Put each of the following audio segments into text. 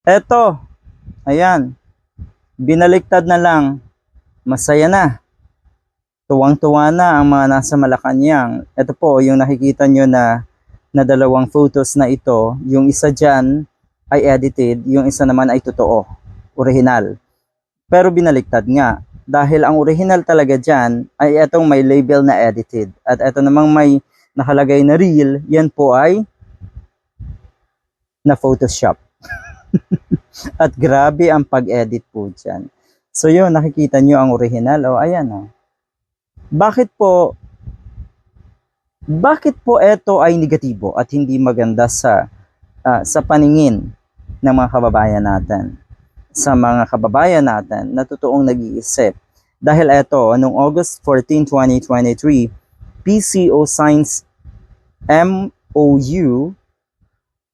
Eto, ayan, binaliktad na lang, masaya na. Tuwang-tuwa na ang mga nasa Malacanang. Ito po, yung nakikita nyo na, na dalawang photos na ito, yung isa dyan ay edited, yung isa naman ay totoo, original. Pero binaliktad nga, dahil ang original talaga dyan ay etong may label na edited. At eto namang may nakalagay na real, yan po ay na Photoshop. At grabe ang pag-edit po dyan. So yun, nakikita nyo ang original. O, ayan o. Bakit po, bakit po ito ay negatibo at hindi maganda sa ah, sa paningin ng mga kababayan natin? Sa mga kababayan natin na totoong nag-iisip. Dahil ito, noong August 14, 2023, PCO signs MOU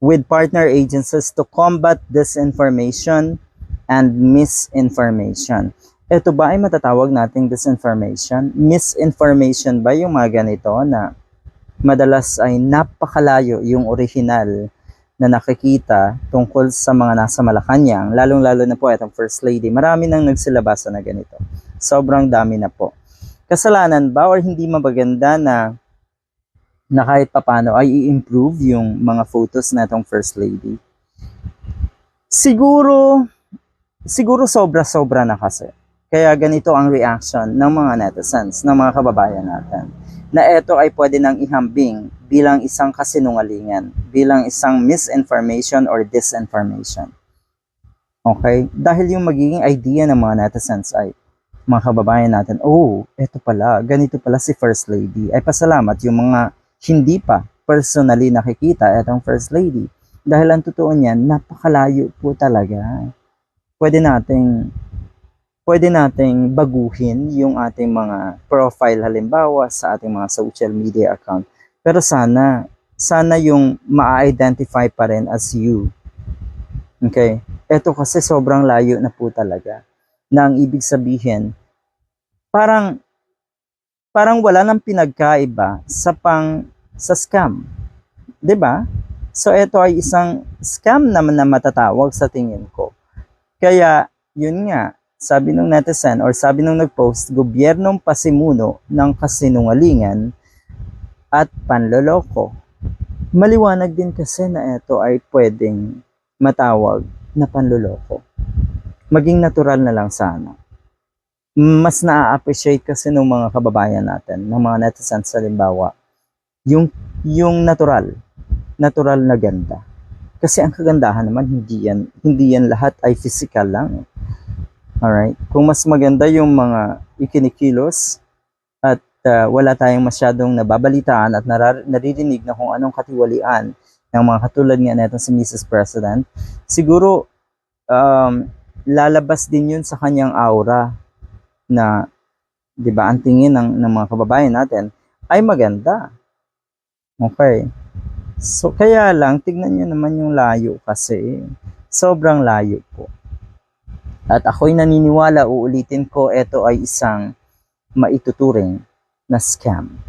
with partner agencies to combat disinformation and misinformation. Ito ba ay matatawag nating disinformation? Misinformation ba yung mga ganito na madalas ay napakalayo yung original na nakikita tungkol sa mga nasa Malacanang, lalong-lalo na po itong First Lady. Marami nang nagsilabasa na ganito. Sobrang dami na po. Kasalanan ba or hindi mabaganda na na kahit papano ay i-improve yung mga photos na itong First Lady? Siguro, siguro sobra-sobra na kasi. Kaya ganito ang reaction ng mga netizens, ng mga kababayan natin. Na ito ay pwede nang ihambing bilang isang kasinungalingan, bilang isang misinformation or disinformation. Okay? Dahil yung magiging idea ng mga netizens ay, mga kababayan natin, oh, eto pala, ganito pala si First Lady. Ay pasalamat yung mga hindi pa personally nakikita etong First Lady. Dahil ang totoo niyan, napakalayo po talaga. Pwede nating pwede nating baguhin yung ating mga profile halimbawa sa ating mga social media account. Pero sana, sana yung ma-identify pa rin as you. Okay? Ito kasi sobrang layo na po talaga. Na ang ibig sabihin, parang parang wala nang pinagkaiba sa pang sa scam. 'Di ba? So ito ay isang scam naman na matatawag sa tingin ko. Kaya yun nga, sabi nung netizen or sabi nung nag-post, gobyernong pasimuno ng kasinungalingan at panloloko. Maliwanag din kasi na ito ay pwedeng matawag na panloloko. Maging natural na lang sana. Mas na-appreciate kasi ng mga kababayan natin, ng mga netizens sa limbawa, yung, yung natural, natural na ganda. Kasi ang kagandahan naman, hindi yan, hindi yan lahat ay physical lang. Alright? Kung mas maganda yung mga ikinikilos at uh, wala tayong masyadong nababalitaan at narar- naririnig na kung anong katiwalian ng mga katulad nga neto si Mrs. President, siguro um, lalabas din yun sa kanyang aura na 'di ba ang tingin ng, ng mga kababayan natin ay maganda. Okay. So kaya lang tignan niyo naman yung layo kasi sobrang layo po. At ako'y naniniwala, uulitin ko, ito ay isang maituturing na scam.